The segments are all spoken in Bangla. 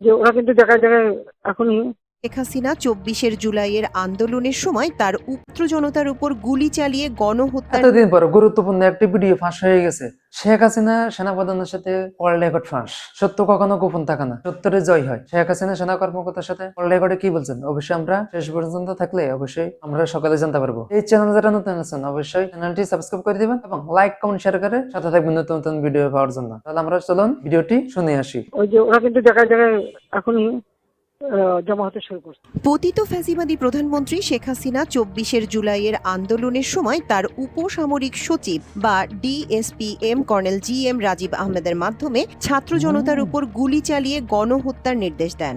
যে ওরা কিন্তু জায়গায় জায়গায় এখনই শেখ হাসিনা চব্বিশের জুলাইয়ের আন্দোলনের সময় তার উত্র জনতার উপর গুলি চালিয়ে গণহত্যার এতদিন পর গুরুত্বপূর্ণ একটি ভিডিও ফাঁস হয়ে গেছে। শেখ হাসিনা সেনাপ্রধানের সাথে ওয়ার্ল্ড রেকর্ড ফাঁস। সত্য কখনো গোপন থাকে না। সত্যের জয় হয়। শেখ হাসিনা সেনা কর্মকর্তার সাথে ওয়ার্ল্ড রেকর্ডে কি বলছেন? অবশ্যই আমরা শেষ পর্যন্ত থাকলে অবশ্যই আমরা সকালে জানতে পারব। এই চ্যানেল যারা নতুন আছেন অবশ্যই চ্যানেলটি সাবস্ক্রাইব করে দিবেন এবং লাইক কমেন্ট শেয়ার করে সাথে থাকবেন নতুন নতুন ভিডিও পাওয়ার জন্য। তাহলে আমরা চলুন ভিডিওটি শুনে আসি। ওই যে ওরা কিন্তু জায়গায় জায়গায় এখনই আহ, জমা হতে শুরু করছে। পতিত ফ্যাসিবাদী প্রধানমন্ত্রী শেখ হাসিনা চব্বিশের জুলাইয়ের আন্দোলনের সময় তার উপসামরিক সচিব বা DSPM colonel G M Rajib আহমেদের মাধ্যমে ছাত্র জনতার উপর গুলি চালিয়ে গণহত্যার নির্দেশ দেন।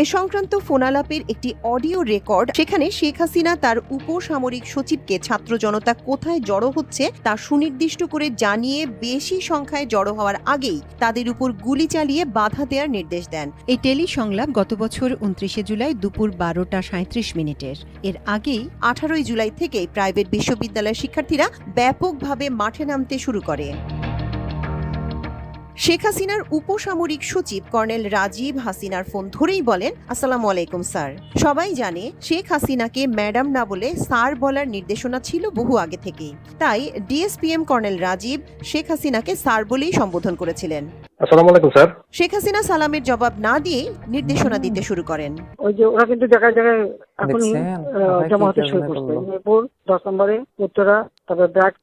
এ সংক্রান্ত ফোনালাপের একটি অডিও রেকর্ড সেখানে শেখ হাসিনা তার উপসামরিক সচিবকে ছাত্র জনতা কোথায় জড়ো হচ্ছে তা সুনির্দিষ্ট করে জানিয়ে বেশি সংখ্যায় জড়ো হওয়ার আগেই তাদের উপর গুলি চালিয়ে বাধা দেওয়ার নির্দেশ দেন। এই টেলি সংলাপ গত বছর উনত্রিশে জুলাই দুপুর বারোটা সাঁত্রিশ মিনিটের। এর আগেই আঠারোই জুলাই থেকেই প্রাইভেট বিশ্ববিদ্যালয়ের শিক্ষার্থীরা ব্যাপকভাবে মাঠে নামতে শুরু করে। শেখ হাসিনার উপসামরিক সচিব কর্নেল রাজীব হাসিনার ফোন ধরেই বলেন আসসালামু আলাইকুম স্যার। সবাই জানে শেখ হাসিনাকে ম্যাডাম না বলে স্যার বলার নির্দেশনা ছিল বহু আগে থেকেই। তাই ডিএসপিএম কর্নেল রাজীব শেখ হাসিনাকে স্যার বলেই সম্বোধন করেছিলেন। আসসালামু আলাইকুম স্যার। শেখ হাসিনা সালামের জবাব না দিয়ে নির্দেশনা দিতে শুরু করেন। ওই যে ওরা কিন্তু জায়গায় জায়গায় আপনার জমা হতে শুরু করছে? দশ নম্বরে উত্তরা তারপর ব্র্যাক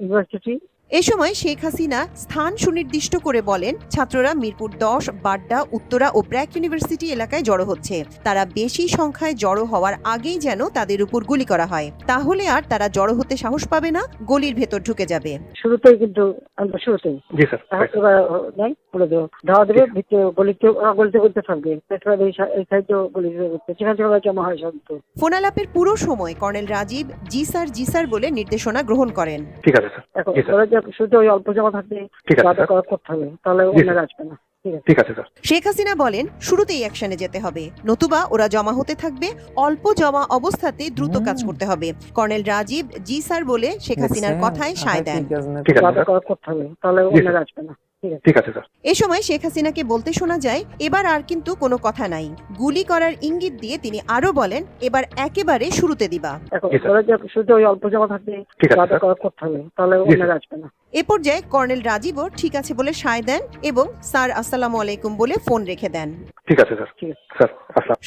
ইউনিভার্সিটি এ সময় শেখ হাসিনা স্থান সুনির্দিষ্ট করে বলেন ছাত্ররা মিরপুর দশ বাড্ডা উত্তরা ও ব্র্যাক ইউনিভার্সিটি এলাকায় জড়ো হচ্ছে। তারা বেশি সংখ্যায় জড়ো হওয়ার আগেই যেন তাদের উপর গুলি করা হয়। তাহলে আর তারা জড়ো হতে সাহস পাবে না গলির ভেতর ঢুকে যাবে। শুরুতেই কিন্তু শুরুতেই। ধাওয়া দেবে ভিতরে গলিতে গলিতে করতে থাকবে। হয় ফোনালাপের পুরো সময় কর্নেল রাজীব জি স্যার জি স্যার বলে নির্দেশনা গ্রহণ করেন। ঠিক আছে স্যার। শুরুতে ওই অল্প জমা থাকবে করতে হবে তাহলে অন্যরা আসবে না ঠিক আছে। স্যার। শেখ হাসিনা বলেন শুরুতেই অ্যাকশনে যেতে হবে। নতুবা ওরা জমা হতে থাকবে অল্প জমা অবস্থাতে দ্রুত কাজ করতে হবে। কর্নেল রাজীব জি স্যার বলে শেখ হাসিনার কথায় সায় দেন। কি কাজ না ঠিক আছে বাধা স্যার। করা করতে হবে তাহলে অন্যরা আসবে না ঠিক আছে। স্যার। এ সময় শেখ হাসিনাকে বলতে শোনা যায় এবার আর কিন্তু কোনো কথা নাই। গুলি করার ইঙ্গিত দিয়ে তিনি আরও বলেন এবার একেবারে শুরুতে দিবা। শুরুতে ওই অল্প থাকবে করতে হবে তাহলে আসবে না। এ পর্যায়ে কর্নেল রাজীবও ঠিক আছে বলে সায় দেন এবং স্যার আসসালামু আলাইকুম বলে ফোন রেখে দেন। ঠিক আছে স্যার। স্যার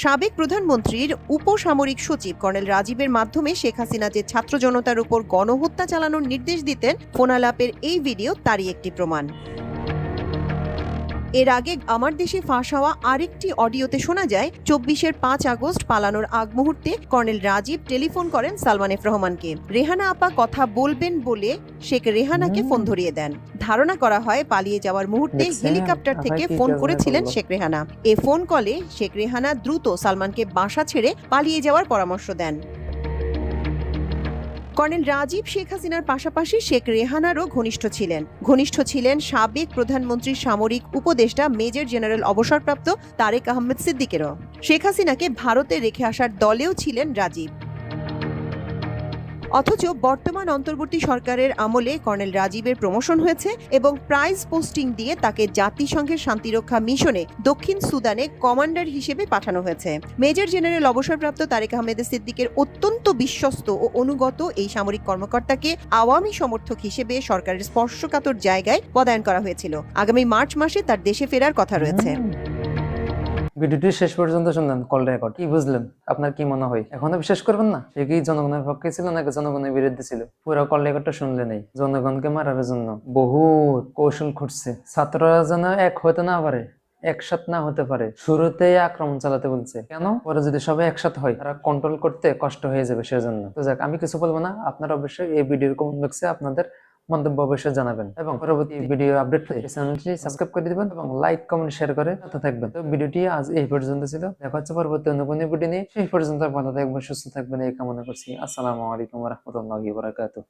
সাবেক প্রধানমন্ত্রীর উপসামরিক সচিব কর্নেল রাজীবের মাধ্যমে শেখ হাসিনা যে ছাত্র জনতার উপর গণহত্যা চালানোর নির্দেশ দিতেন ফোনালাপের এই ভিডিও তারই একটি প্রমাণ। এর আগে আমার দেশে ফাঁস হওয়া আরেকটি অডিওতে শোনা যায় চব্বিশের পাঁচ আগস্ট পালানোর আগ মুহূর্তে কর্নেল রাজীব টেলিফোন করেন সালমান এফ রহমানকে। রেহানা আপা কথা বলবেন বলে শেখ রেহানাকে ফোন ধরিয়ে দেন। ধারণা করা হয় পালিয়ে যাওয়ার মুহূর্তে হেলিকপ্টার থেকে ফোন করেছিলেন? শেখ রেহানা। এ ফোন কলে শেখ রেহানা দ্রুত সালমানকে বাসা ছেড়ে পালিয়ে যাওয়ার পরামর্শ দেন। কর্নেল রাজীব শেখ হাসিনার পাশাপাশি শেখ রেহানারও ঘনিষ্ঠ ছিলেন। ঘনিষ্ঠ ছিলেন সাবেক প্রধানমন্ত্রীর সামরিক উপদেষ্টা মেজর জেনারেল অবসরপ্রাপ্ত তারেক আহমেদ সিদ্দিকেরও। শেখ হাসিনাকে ভারতে রেখে আসার দলেও ছিলেন রাজীব। অথচ বর্তমান অন্তর্বর্তী সরকারের আমলে কর্নেল রাজীবের প্রমোশন হয়েছে এবং প্রাইজ পোস্টিং দিয়ে তাকে জাতিসংঘের শান্তিরক্ষা মিশনে দক্ষিণ সুদানে কমান্ডার হিসেবে পাঠানো হয়েছে। মেজর জেনারেল অবসরপ্রাপ্ত তারেক আহমেদ সিদ্দিকের অত্যন্ত বিশ্বস্ত ও অনুগত এই সামরিক কর্মকর্তাকে আওয়ামী সমর্থক হিসেবে সরকারের স্পর্শকাতর জায়গায় পদায়ন করা হয়েছিল। আগামী মার্চ মাসে তার দেশে ফেরার কথা রয়েছে। ভিডিওটি শেষ পর্যন্ত শুনলেন কল রেকর্ড কি বুঝলেন? আপনার কি মনে হয়? এখনও বিশ্বাস করবেন না? সে কি জনগণের পক্ষে ছিল নাকি জনগণের বিরুদ্ধে ছিল? পুরো কল রেকর্ডটা শুনলে নেই জনগণকে মারার জন্য বহুত কৌশল খুঁজছে। ছাত্ররা যেন এক হতে না পারে, একসাথ না হতে পারে, শুরুতেই আক্রমণ চালাতে বলছে। কেন? পরে যদি সবাই একসাথ হয়, তারা কন্ট্রোল করতে কষ্ট হয়ে যাবে সেজন্য। তো যাক, আমি কিছু বলব না। আপনারা অবশ্যই এই ভিডিওর কমেন্ট বক্সে আপনাদের মন্তব্য অবশ্যই জানাবেন। এবং পরবর্তী ভিডিও আপডেট পেতে চ্যানেলটি সাবস্ক্রাইব করে দিবেন এবং লাইক কমেন্ট শেয়ার করে সাথে থাকবেন। তো ভিডিওটি আজ এই পর্যন্ত ছিল। দেখা হচ্ছে পরবর্তী অন্য কোনো ভিডিও নিয়ে। সেই পর্যন্ত ভালো থাকবেন সুস্থ থাকবেন এই কামনা করছি। আসসালামু আলাইকুম রহমতুল্লাহ বারাকাতুহ।